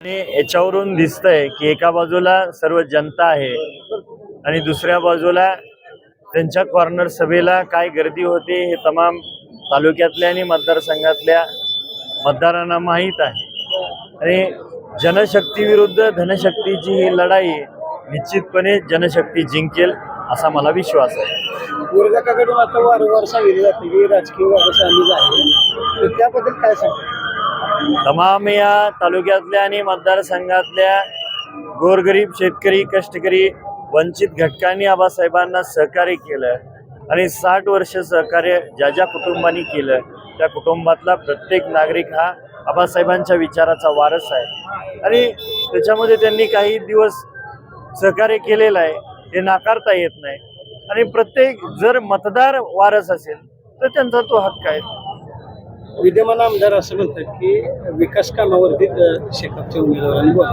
आणि याच्यावरून दिसतंय की एका बाजूला सर्व जनता आहे आणि दुसऱ्या बाजूला त्यांच्या कॉर्नर सभेला काय गर्दी होते हे तमाम तालुक्यातल्या आणि मतदारसंघातल्या मतदारांना माहीत आहे. आणि जनशक्ती विरुद्ध धनशक्तीची ही लढाई निश्चितपणे जनशक्ती जिंकेल असा मला विश्वास आहे. विरोधकाकडून आता वारंवार सांगितलं जाते की राजकीय वारसाली आली जाते त्याबद्दल काय सांगतो? तमाम या तालुक्यातल्या आणि मतदारसंघातल्या गोरगरीब शेतकरी कष्टकरी वंचित घटकांनी आबासाहेबांना सहकार्य केलं आणि साठ वर्ष सहकार्य ज्या ज्या कुटुंबांनी केलं त्या कुटुंबातला प्रत्येक नागरिक हा आबासाहेबांच्या विचाराचा वारस आहे. आणि त्याच्यामध्ये त्यांनी काही दिवस सहकार्य केलेलं आहे हे नाकारता येत नाही. आणि प्रत्येक जर मतदार वारस असेल तर त्यांचा तो हक्क आहे. विद्यमान आमदार असं म्हणतात की विकास कामावरती अ, शेकापच्या उमेदवारांनी बोला.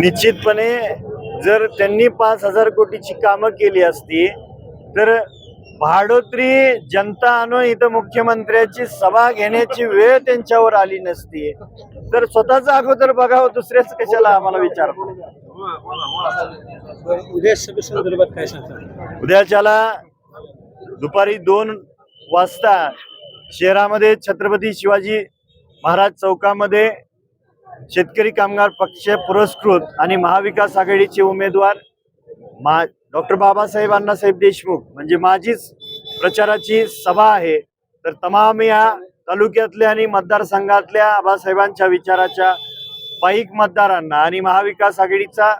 निश्चितपणे जर त्यांनी पाच हजार कोटीची कामं केली असती तर भाडोत्री जनता आणून इथं मुख्यमंत्र्याची सभा घेण्याची वेळ त्यांच्यावर आली नसती. तर स्वतःच अगोदर बघावं दुसऱ्याच कशाला आम्हाला विचार? उद्या सभेसंदर्भात काय सांगता? उद्याच्याला दुपारी दोन वाजता शहरामध्ये छत्रपती शिवाजी महाराज चौकामध्ये शेतकरी कामगार पक्ष पुरस्कृत आणि महाविकास आघाडीचे उमेदवार मा डॉक्टर बाबासाहेब अण्णासाहेब देशमुख म्हणजे माझीच प्रचाराची सभा आहे. तर तमाम या तालुक्यातल्या आणि मतदारसंघातल्या आबासाहेबांच्या विचाराच्या पाईक मतदारांना आणि महाविकास आघाडीचा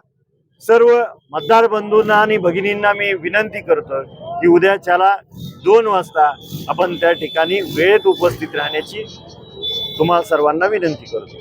सर्व मतदार बंधूंना आणि भगिनींना मी विनंती करतो की उद्याच्याला दोन वाजता आपण त्या ठिकाणी वेळेत उपस्थित राहण्याची तुम्हाला सर्वांना विनंती करतो.